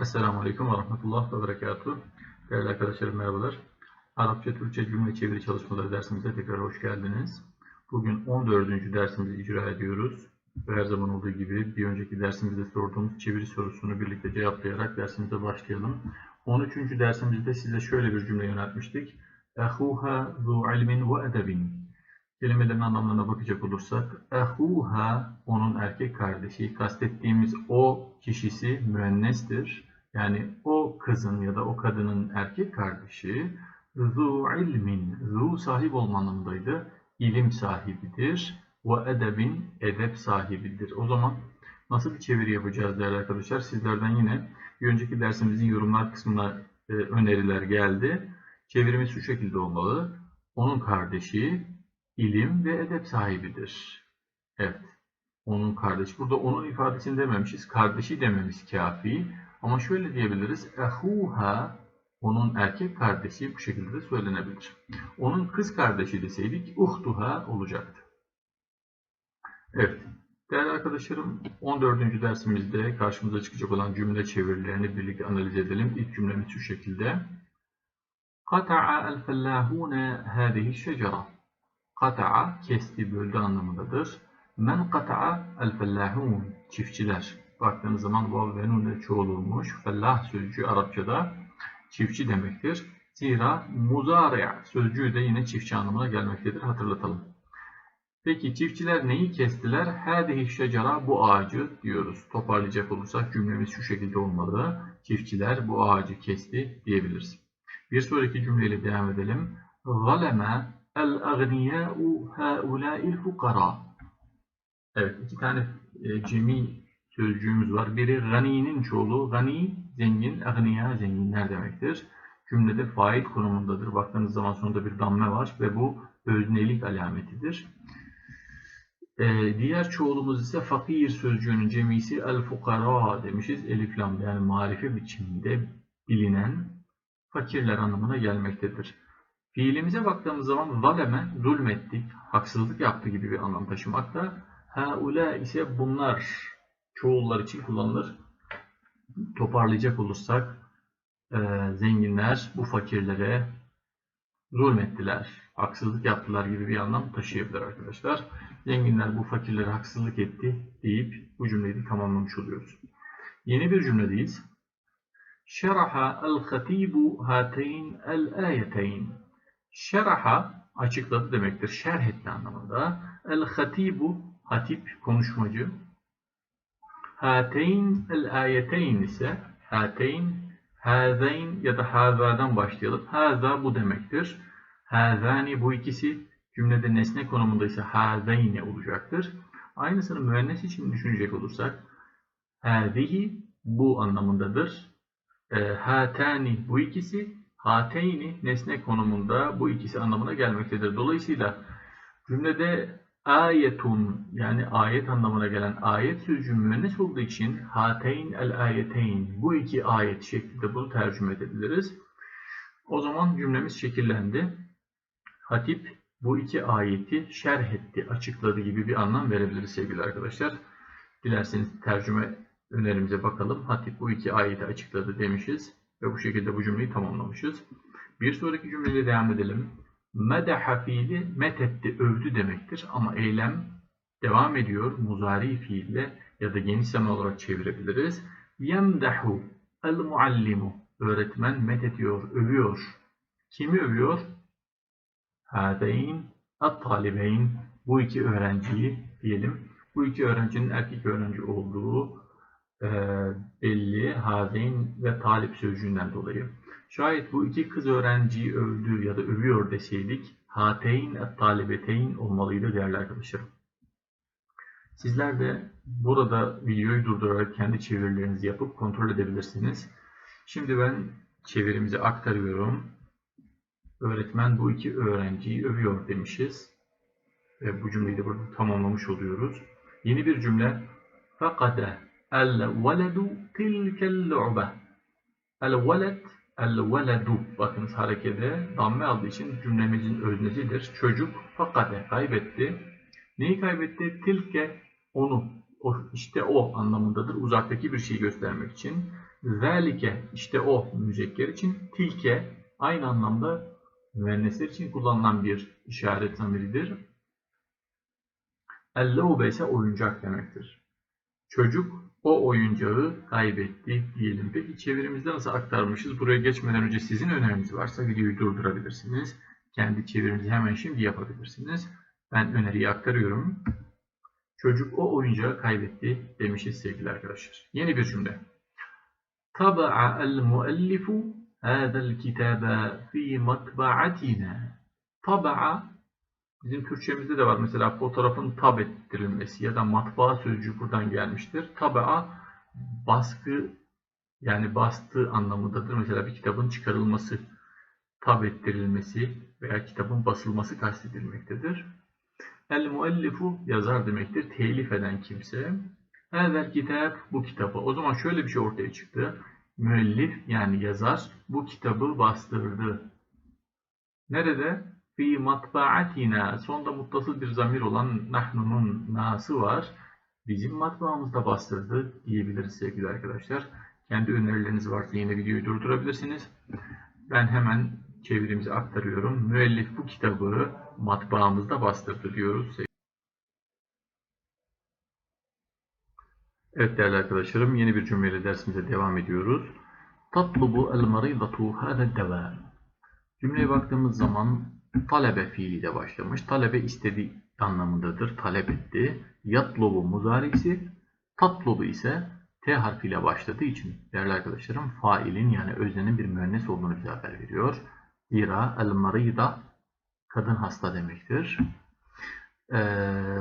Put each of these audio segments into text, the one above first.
Esselamu Aleyküm ve Rahmetullah ve Berekatuhu. Değerli arkadaşlarım merhabalar. Arapça, Türkçe cümle çeviri çalışmaları dersimize tekrar hoş geldiniz. Bugün 14. dersimizi icra ediyoruz. Ve her zaman olduğu gibi bir önceki dersimizde sorduğumuz çeviri sorusunu birlikte cevaplayarak dersimize başlayalım. 13. dersimizde size şöyle bir cümle yöneltmiştik. Ehuha zu ilmin ve edebin. Kelimelerin anlamlarına bakacak olursak, ehuha onun erkek kardeşi, kastettiğimiz o kişisi müennestir. Yani o kızın ya da o kadının erkek kardeşi zu ilmin, zu sahip olma anlamındaydı. İlim sahibidir. Ve edebin, edep sahibidir. O zaman nasıl bir çeviri yapacağız değerli arkadaşlar? Sizlerden yine bir önceki dersimizin yorumlar kısmına e, öneriler geldi. Çevirimiz şu şekilde olmalı. Onun kardeşi ilim ve edep sahibidir. Evet. Onun kardeşi. Burada onun ifadesini dememişiz. Kardeşi dememiz kafi. Ama şöyle diyebiliriz. Ehuha onun erkek kardeşi bu şekilde de söylenebilir. Onun kız kardeşi deseydik uhtuha olacaktı. Evet. Değerli arkadaşlarım 14. dersimizde karşımıza çıkacak olan cümle çevirilerini birlikte analiz edelim. İlk cümlemiz şu şekilde. Kata'a el-fellahune hâzihi şecera. Kata'a kesti, böldü anlamındadır. Men kata'a el-fellahun çiftçiler. Baktığınız zaman vav ve nun çoğul olmuş. Fellah sözcüğü Arapçada çiftçi demektir. Zira muzari' sözcüğü de yine çiftçi anlamına gelmektedir. Hatırlatalım. Peki çiftçiler neyi kestiler? Hâdihi şecera bu ağacı diyoruz. Toparlayacak olursak cümlemiz şu şekilde olmalı. Çiftçiler bu ağacı kesti diyebiliriz. Bir sonraki cümleyle devam edelim. Zaleme el-agniyâ'u hâulâ'il fukara. Evet iki tane e, cemi sözcüğümüz var. Biri gani'nin çoğulu. Gani zengin, agniya zenginler demektir. Cümlede fail konumundadır. Baktığınız zaman sonunda bir damme var ve bu öznelik alametidir. Ee, diğer çoğulumuz ise fakir sözcüğünün cemisi el fukara demişiz. Elif lam yani marife biçiminde bilinen fakirler anlamına gelmektedir. Fiilimize baktığımız zaman zaleme zulmettik, haksızlık yaptı gibi bir anlam taşımakta. Haula ise bunlar çoğullar için kullanılır. Toparlayacak olursak e, zenginler bu fakirlere zulmettiler, haksızlık yaptılar gibi bir anlam taşıyabilir arkadaşlar. Zenginler bu fakirlere haksızlık etti deyip bu cümleyi de tamamlamış oluyoruz. Yeni bir cümledeyiz. Şeraha el-hatibu hateyn el-ayeteyn. Şeraha açıkladı demektir. Şerh etti anlamında. El-hatibu hatip konuşmacı. Hateyn el-ayeteyn ise hateyn hazeyn ya da hazadan başlayalım. Haza bu demektir. Hazani bu ikisi cümlede nesne konumunda ise hazeyne olacaktır. Aynısını müennes için düşünecek olursak hazihi bu anlamındadır. E, hatani bu ikisi, hateyni nesne konumunda bu ikisi anlamına gelmektedir. Dolayısıyla cümlede ayetun yani ayet anlamına gelen ayet sözcüğü müennes olduğu için hateyn el ayeteyn bu iki ayet şeklinde bunu tercüme edebiliriz. O zaman cümlemiz şekillendi. Hatip bu iki ayeti şerh etti, açıkladı gibi bir anlam verebiliriz sevgili arkadaşlar. Dilerseniz tercüme önerimize bakalım. Hatip bu iki ayeti açıkladı demişiz ve bu şekilde bu cümleyi tamamlamışız. Bir sonraki cümleyle devam edelim. Medaha fiili methetti, övdü demektir ama eylem devam ediyor. Muzari fiille ya da geniş zaman olarak çevirebiliriz. Yemdahu el muallimu öğretmen methediyor, övüyor. Kimi övüyor? Hâdeyn at-talibeyn bu iki öğrenciyi diyelim. Bu iki öğrencinin erkek öğrenci olduğu e, belli hazeyn ve talip sözcüğünden dolayı. Şayet bu iki kız öğrenciyi övdü ya da övüyor deseydik hateyn et talibeteyn olmalıydı değerli arkadaşlarım. Sizler de burada videoyu durdurarak kendi çevirilerinizi yapıp kontrol edebilirsiniz. Şimdi ben çevirimizi aktarıyorum. Öğretmen bu iki öğrenciyi övüyor demişiz. Ve bu cümleyi de burada tamamlamış oluyoruz. Yeni bir cümle. Fakade el veledu tilkel lu'be. El veled el veledu. Bakınız harekede damme aldığı için cümlemizin öznesidir. Çocuk fakade kaybetti. Neyi kaybetti? Tilke onu. o, işte o anlamındadır. Uzaktaki bir şeyi göstermek için. Zalike işte o müzekker için. Tilke aynı anlamda müennesler için kullanılan bir işaret zamiridir. Ellevbe ise oyuncak demektir. Çocuk o oyuncağı kaybetti diyelim. Peki çevirimizde nasıl aktarmışız? Buraya geçmeden önce sizin öneriniz varsa videoyu durdurabilirsiniz. Kendi çevirinizi hemen şimdi yapabilirsiniz. Ben öneriyi aktarıyorum. Çocuk o oyuncağı kaybetti demişiz sevgili arkadaşlar. Yeni bir cümle. Taba'a el muallifu hada'l kitaba fi matba'atina. Taba'a bizim Türkçemizde de var. Mesela fotoğrafın tab ettirilmesi ya da matbaa sözcüğü buradan gelmiştir. Taba'a baskı yani bastığı anlamındadır. Mesela bir kitabın çıkarılması, tab ettirilmesi veya kitabın basılması kastedilmektedir. El muallifu yazar demektir. Telif eden kimse. Hazel kitap bu kitabı. O zaman şöyle bir şey ortaya çıktı. Müellif yani yazar bu kitabı bastırdı. Nerede? Fi matbaatina. Sonda muttasıl bir zamir olan nahnunun nası var. Bizim matbaamızda bastırdı diyebiliriz sevgili arkadaşlar. Kendi önerileriniz varsa yine videoyu durdurabilirsiniz. Ben hemen çevirimizi aktarıyorum. Müellif bu kitabı matbaamızda bastırdı diyoruz. Evet değerli arkadaşlarım yeni bir cümleyle dersimize devam ediyoruz. Tatlubu el maridatu hâze deva. Cümleye baktığımız zaman talebe fiiliyle başlamış. Talebe istedi anlamındadır. Talep etti. Yatlubu muzarisi. Tatlubu ise T harfiyle başladığı için değerli arkadaşlarım failin yani öznenin bir müennes olduğunu bize haber veriyor. Zira el marida kadın hasta demektir. Ee,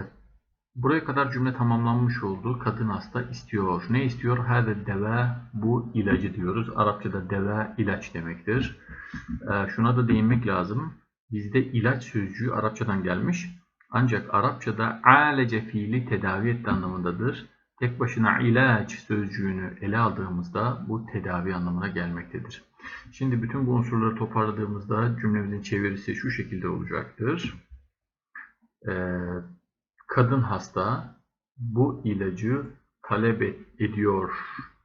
buraya kadar cümle tamamlanmış oldu. Kadın hasta istiyor. Ne istiyor? Hâde deve bu ilacı diyoruz. Arapçada deve ilaç demektir. Ee, şuna da değinmek lazım. Bizde ilaç sözcüğü Arapçadan gelmiş. Ancak Arapçada alece fiili tedavi etti anlamındadır. Tek başına ilaç sözcüğünü ele aldığımızda bu tedavi anlamına gelmektedir. Şimdi bütün bu unsurları toparladığımızda cümlemizin çevirisi şu şekilde olacaktır. Ee, kadın hasta bu ilacı talep ediyor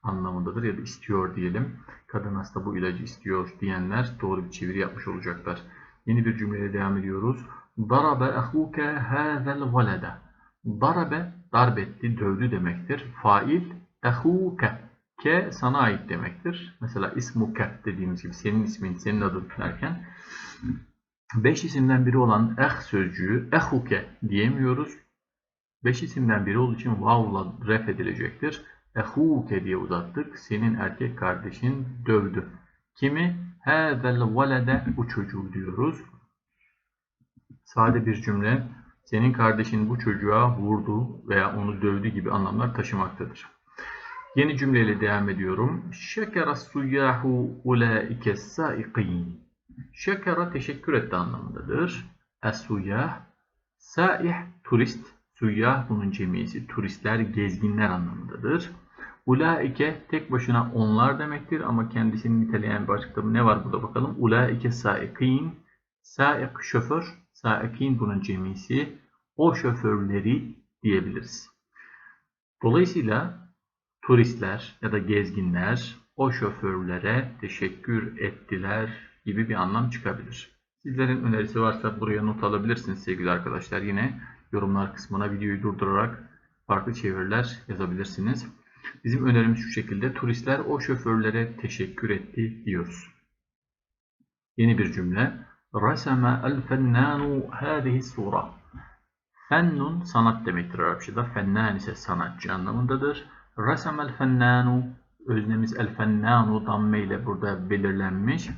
anlamındadır ya da istiyor diyelim. Kadın hasta bu ilacı istiyor diyenler doğru bir çeviri yapmış olacaklar. Yeni bir cümleyle devam ediyoruz. Darabe ahuke hazel velede. Darabe darbetti, dövdü demektir. Fail ehuke. Ke sana ait demektir. Mesela ismuke dediğimiz gibi senin ismin, senin adın derken beş isimden biri olan eh sözcüğü ehuke diyemiyoruz. Beş isimden biri olduğu için vavla ref edilecektir. Ehuke diye uzattık. Senin erkek kardeşin dövdü. Kimi? Hâzel velede bu çocuğu diyoruz. Sade bir cümle senin kardeşin bu çocuğa vurdu veya onu dövdü gibi anlamlar taşımaktadır. Yeni cümleyle devam ediyorum. Şekera suyyahu ulaike saiqin. Şekera teşekkür etti anlamındadır. Es-suyyah saih turist. Suyyah bunun cemiyesi. Turistler, gezginler anlamındadır. Ulaike tek başına onlar demektir ama kendisini niteleyen bir açıklama ne var burada bakalım. Ulaike saiqin. Saik şoför. Saikin bunun cemisi. O şoförleri diyebiliriz. Dolayısıyla turistler ya da gezginler o şoförlere teşekkür ettiler gibi bir anlam çıkabilir. Sizlerin önerisi varsa buraya not alabilirsiniz sevgili arkadaşlar. Yine yorumlar kısmına videoyu durdurarak farklı çeviriler yazabilirsiniz. Bizim önerimiz şu şekilde. Turistler o şoförlere teşekkür etti diyoruz. Yeni bir cümle. Rasama el fennanu hadihi sura. Fennun sanat demektir Arapçada. Fennan ise sanatçı anlamındadır. Rasamel fennanu öznemiz el fennanu damme ile burada belirlenmiş.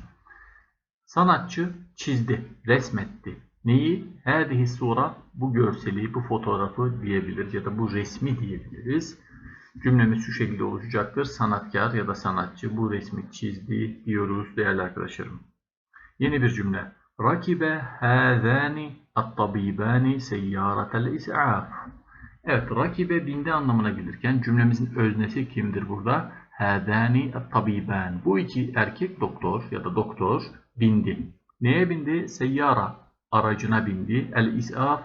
Sanatçı çizdi, resmetti. Neyi? Hadihi sura bu görseli, bu fotoğrafı diyebiliriz ya da bu resmi diyebiliriz. Cümlemiz şu şekilde oluşacaktır. Sanatkar ya da sanatçı bu resmi çizdi diyoruz değerli arkadaşlarım. Yeni bir cümle. Rakibe hâzâni at-tabibâni seyyâretel is'af. Evet, rakibe bindi anlamına gelirken cümlemizin öznesi kimdir burada? Hâzâni at-tabibân. Bu iki erkek doktor ya da doktor bindi. Neye bindi? Seyyara aracına bindi. El-is'af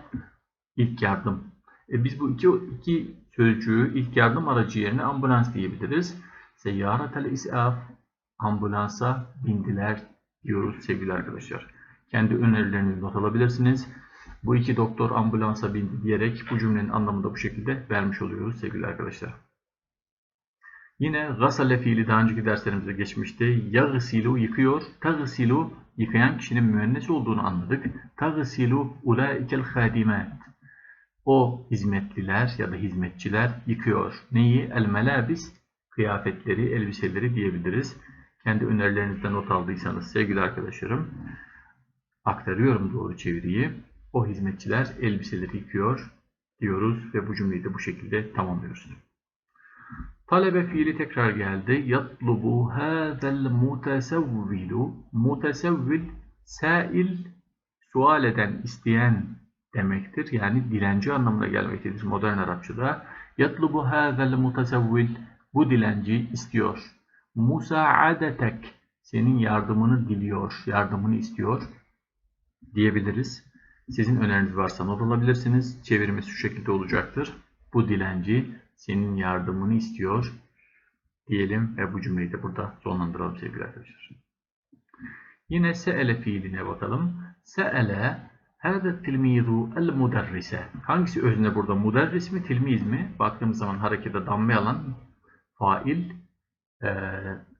ilk yardım. E biz bu iki, iki sözcüğü ilk yardım aracı yerine ambulans diyebiliriz. Seyyaratel is'af ambulansa bindiler diyoruz sevgili arkadaşlar. Kendi önerilerinizi not alabilirsiniz. Bu iki doktor ambulansa bindi diyerek bu cümlenin anlamını da bu şekilde vermiş oluyoruz sevgili arkadaşlar. Yine gasale fiili daha önceki derslerimizde geçmişti. Yagsilu yıkıyor. Tagsilu yıkayan kişinin müennes olduğunu anladık. Tagsilu ulaikel hadimat. O hizmetliler ya da hizmetçiler yıkıyor. Neyi? El melabis kıyafetleri, elbiseleri diyebiliriz. Kendi önerilerinizden not aldıysanız sevgili arkadaşlarım aktarıyorum doğru çeviriyi. O hizmetçiler elbiseleri yıkıyor diyoruz ve bu cümleyi de bu şekilde tamamlıyoruz. Talebe fiili tekrar geldi. Yatlubu hâzel mutesevvilu. Mutesevvil sail sual eden, isteyen demektir. Yani dilenci anlamına gelmektedir modern Arapçada. Yatlubu hâzel mutesevvil. Bu dilenci istiyor. Musaadetek. Senin yardımını diliyor, yardımını istiyor diyebiliriz. Sizin öneriniz varsa not alabilirsiniz. Çevirimiz şu şekilde olacaktır. Bu dilenci senin yardımını istiyor diyelim ve bu cümleyi de burada sonlandıralım sevgili arkadaşlar. Yine se'ele fiiline bakalım. Se'ele hâdet tilmizu el muderrise. Hangisi özne burada? Muderris mi, tilmiz mi? Baktığımız zaman harekete damme alan fail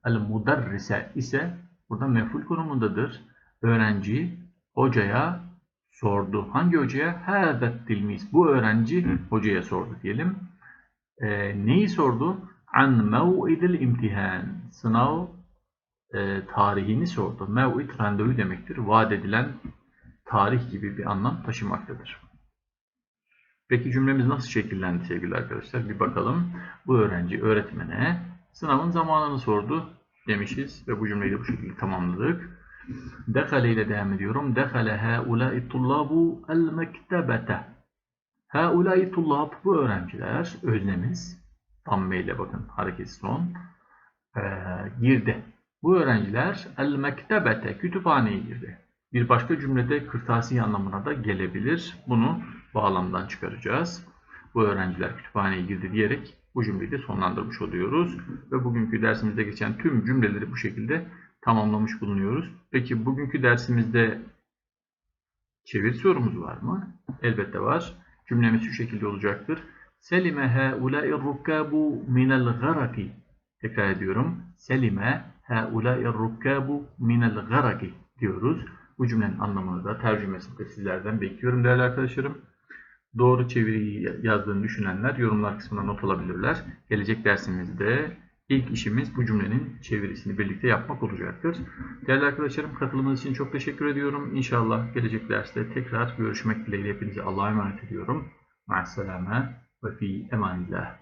el muderrise ise burada meful konumundadır. Öğrenci hocaya sordu. Hangi hocaya? Hâdet tilmiz. Bu öğrenci hocaya sordu diyelim. E, neyi sordu? An mev'idil imtihan. Sınav e, tarihini sordu. Mev'id randevu demektir. Vaat edilen tarih gibi bir anlam taşımaktadır. Peki cümlemiz nasıl şekillendi sevgili arkadaşlar? Bir bakalım. Bu öğrenci öğretmene sınavın zamanını sordu demişiz ve bu cümleyi de bu şekilde tamamladık. Dekale ile devam ediyorum. Dekale haulâi tullabu el mektebete. Haulâi tullab bu öğrenciler öznemiz. Damme ile bakın hareketi son. Ee, girdi. Bu öğrenciler el mektebete kütüphaneye girdi. Bir başka cümlede kırtasiye anlamına da gelebilir. Bunu bağlamdan çıkaracağız. Bu öğrenciler kütüphaneye girdi diyerek bu cümleyi de sonlandırmış oluyoruz. Ve bugünkü dersimizde geçen tüm cümleleri bu şekilde tamamlamış bulunuyoruz. Peki bugünkü dersimizde çevir sorumuz var mı? Elbette var. Cümlemiz şu şekilde olacaktır. Selime haulâ'i rukkabu minel garaki. Tekrar ediyorum. Selime haulâ'i rukkabu minel garaki diyoruz. Bu cümlenin anlamını da tercümesini de sizlerden bekliyorum değerli arkadaşlarım. Doğru çeviriyi yazdığını düşünenler yorumlar kısmına not alabilirler. Gelecek dersimizde ilk işimiz bu cümlenin çevirisini birlikte yapmak olacaktır. Değerli arkadaşlarım katılımınız için çok teşekkür ediyorum. İnşallah gelecek derste tekrar görüşmek dileğiyle hepinize Allah'a emanet ediyorum. Ma'as ve fi emanillah.